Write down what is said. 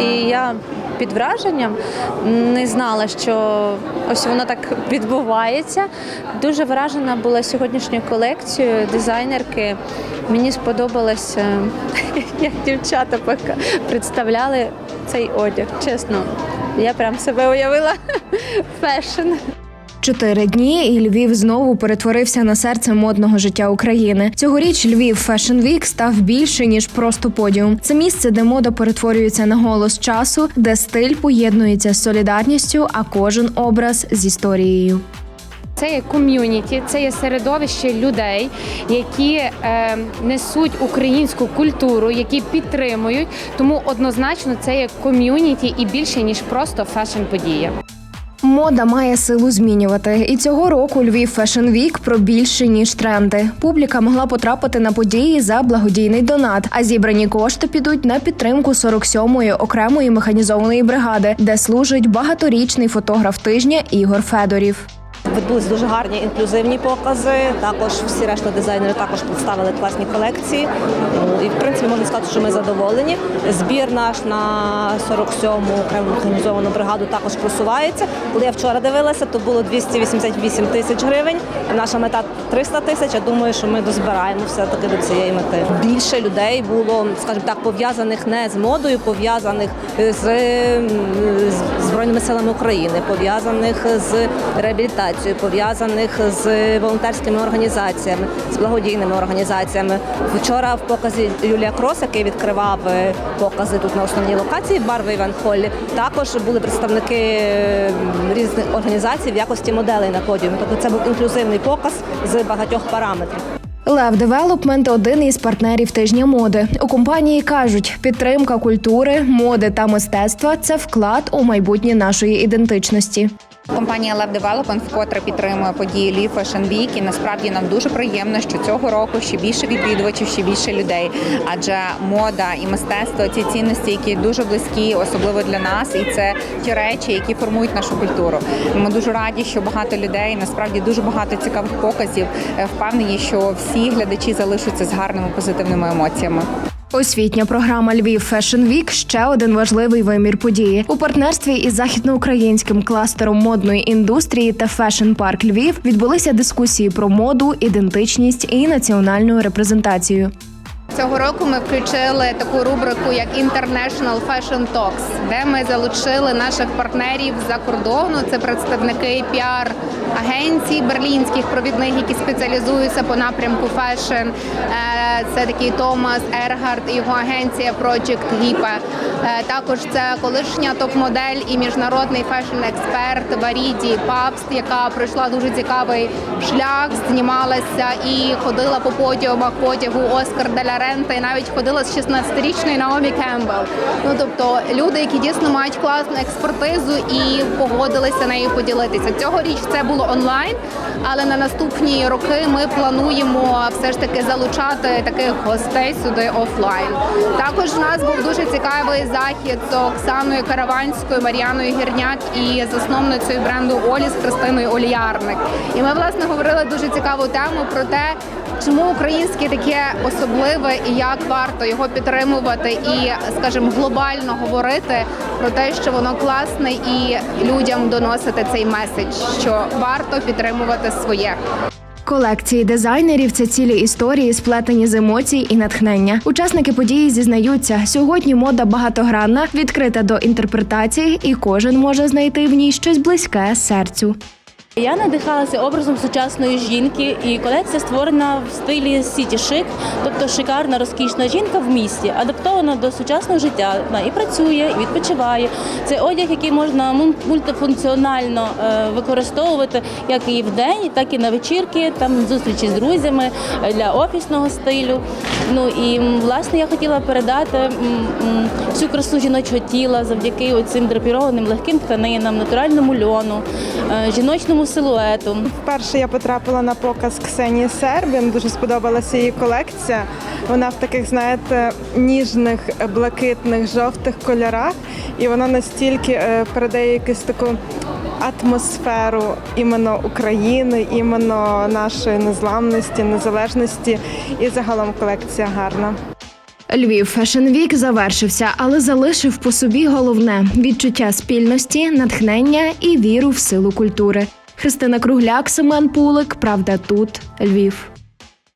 І я під враженням не знала, що ось воно так відбувається. Дуже вражена була сьогоднішньою колекцією дизайнерки. Мені сподобалось, як дівчата представляли цей одяг. Чесно, я прям себе уявила фешн. Чотири дні, і Львів знову перетворився на серце модного життя України. Цьогоріч Львів Fashion Week став більше ніж просто подіум. Це місце, де мода перетворюється на голос часу, де стиль поєднується з солідарністю, а кожен образ з історією. Це є ком'юніті, це є середовище людей, які е, несуть українську культуру, які підтримують. Тому однозначно це є ком'юніті і більше ніж просто фешн-подія. Мода має силу змінювати, і цього року Львів Fashion Week про більше ніж тренди. Публіка могла потрапити на події за благодійний донат, а зібрані кошти підуть на підтримку 47-ї окремої механізованої бригади, де служить багаторічний фотограф тижня Ігор Федорів. Відбулись дуже гарні інклюзивні покази. Також всі решта дизайнери також представили класні колекції. Ну, І в можна сказати, що ми задоволені. Збір наш на 47-му окрему механізовану бригаду також просувається. Коли я вчора дивилася, то було 288 тисяч гривень. Наша мета 300 тисяч. Я думаю, що ми дозбираємо все таки до цієї мети. Більше людей було, скажімо так, пов'язаних не з модою, пов'язаних з, збройними силами України, пов'язаних з реабілітацією, пов'язаних з волонтерськими організаціями, з благодійними організаціями. Вчора в показі Юлія Крос, який відкривав е, покази тут на основній локації в бар в Івенхоллі, також були представники різних організацій в якості моделей на подіумі. Тобто це був інклюзивний показ з багатьох параметрів. Лев Девелопмент один із партнерів тижня моди. У компанії кажуть, підтримка культури, моди та мистецтва це вклад у майбутнє нашої ідентичності. Компанія Lab Development вкотре підтримує події Львів Fashion Week і насправді нам дуже приємно, що цього року ще більше відвідувачів, ще більше людей. Адже мода і мистецтво ці цінності, які дуже близькі, особливо для нас, і це ті речі, які формують нашу культуру. Ми дуже раді, що багато людей насправді дуже багато цікавих показів. Е, Впевнені, що всі глядачі залишаться з гарними позитивними емоціями. Освітня програма Львів Fashion Week – ще один важливий вимір події у партнерстві із західноукраїнським кластером модної індустрії та Fashion Парк Львів відбулися дискусії про моду, ідентичність і національну репрезентацію. Цього року ми включили таку рубрику як International Fashion Talks, де ми залучили наших партнерів за кордону. Це представники піар агенцій берлінських провідних, які спеціалізуються по напрямку фешн. Е, Це такий Томас Ергард і його агенція Project Hipe. Е, Також це колишня топ-модель і міжнародний фешн-експерт Варіді Папст, яка пройшла дуже цікавий шлях, знімалася і ходила по подіумах потягу Оскар Деля Рента, і навіть ходила з 16-річною Наомі Кембл. Ну тобто люди, які дійсно мають класну експертизу і погодилися нею поділитися. Цьогоріч це було онлайн, але на наступні роки ми плануємо все ж таки залучати таких гостей сюди офлайн. Також у нас був дуже цікавий захід з Оксаною Караванською, Мар'яною Гірняк і засновницею бренду Олі з Христиною Оліярник. І ми власне говорили дуже цікаву тему про те, чому українське таке особливе і як варто його підтримувати, і, скажімо, глобально говорити про те, що воно класне, і людям доносити цей меседж, що варто підтримувати своє. Колекції дизайнерів це цілі історії, сплетені з емоцій і натхнення. Учасники події зізнаються, сьогодні мода багатогранна, відкрита до інтерпретації, і кожен може знайти в ній щось близьке серцю. Я надихалася образом сучасної жінки, і колекція створена в стилі сіті шик, тобто шикарна, розкішна жінка в місті, адаптована до сучасного життя. Вона і працює, і відпочиває. Це одяг, який можна мультифункціонально е, використовувати як і в день, так і на вечірки, там зустрічі з друзями е, для офісного стилю. Ну і власне я хотіла передати всю красу жіночого тіла завдяки цим драпірованим легким тканинам, натуральному льону, жіночному силуету. Вперше я потрапила на показ Ксенії Сербін. Дуже сподобалася її колекція. Вона в таких, знаєте, ніжних, блакитних, жовтих кольорах, і вона настільки е, передає якусь таку атмосферу іменно України, іменно нашої незламності, незалежності. І загалом колекція гарна. Львів Фешенвік завершився, але залишив по собі головне відчуття спільності, натхнення і віру в силу культури. Христина Кругляк, Семен Пулик. Правда, тут Львів.